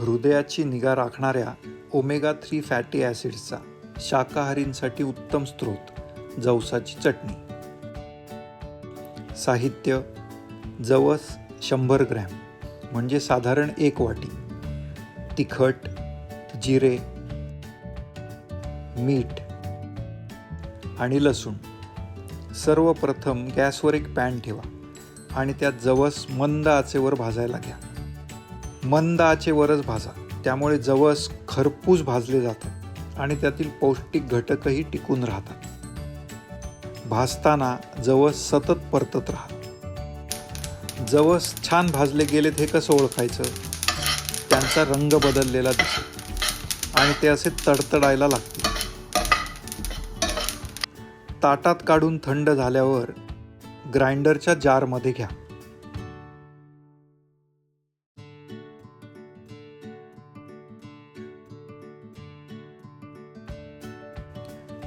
हृदयाची निगा राखणाऱ्या ओमेगा थ्री फॅटी ॲसिड्सचा शाकाहारींसाठी उत्तम स्रोत जवसाची चटणी. साहित्य जवस शंभर ग्रॅम म्हणजे साधारण एक वाटी. तिखट जिरे मीठ आणि लसूण. सर्वप्रथम गॅसवर एक पॅन ठेवा आणि त्यात जवस मंद आचेवर भाजायला घ्या. मंद आचेवरच भाजा. त्यामुळे जवस खरपूस भाजले जातात आणि त्यातील पौष्टिक घटकही टिकून राहतात. भाजताना जवस सतत परतत राहा जवस छान भाजले गेलेत हे कसं ओळखायचं? त्यांचा रंग बदललेला दिसेल आणि ते असे तडतडायला लागतील. ताटात काढून थंड झाल्यावर ग्राइंडरच्या जारमध्ये घ्या.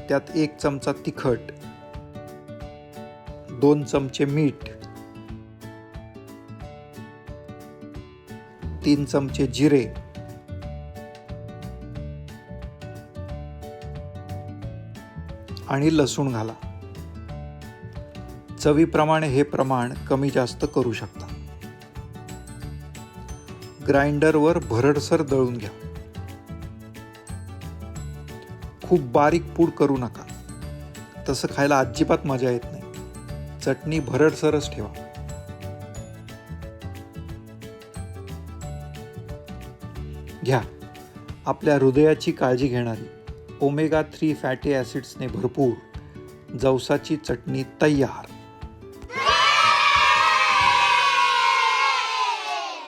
त्यात एक चमचा तिखट दोन चमचे मीठ तीन चमचे जिरे आणि लसूण घाला. चवीप्रमाणे हे प्रमाण कमी जास्त करू शकता. ग्राइंडरवर भरडसर दळून घ्या. खूप बारीक पूड करू नका. तसं खायला अजिबात मजा येत नाही. चटणी भरडसरच ठेवा. घ्या. आपल्या हृदयाची काळजी घेणारी ओमेगा थ्री फॅटी ॲसिड्सने भरपूर जवसाची चटणी तयार.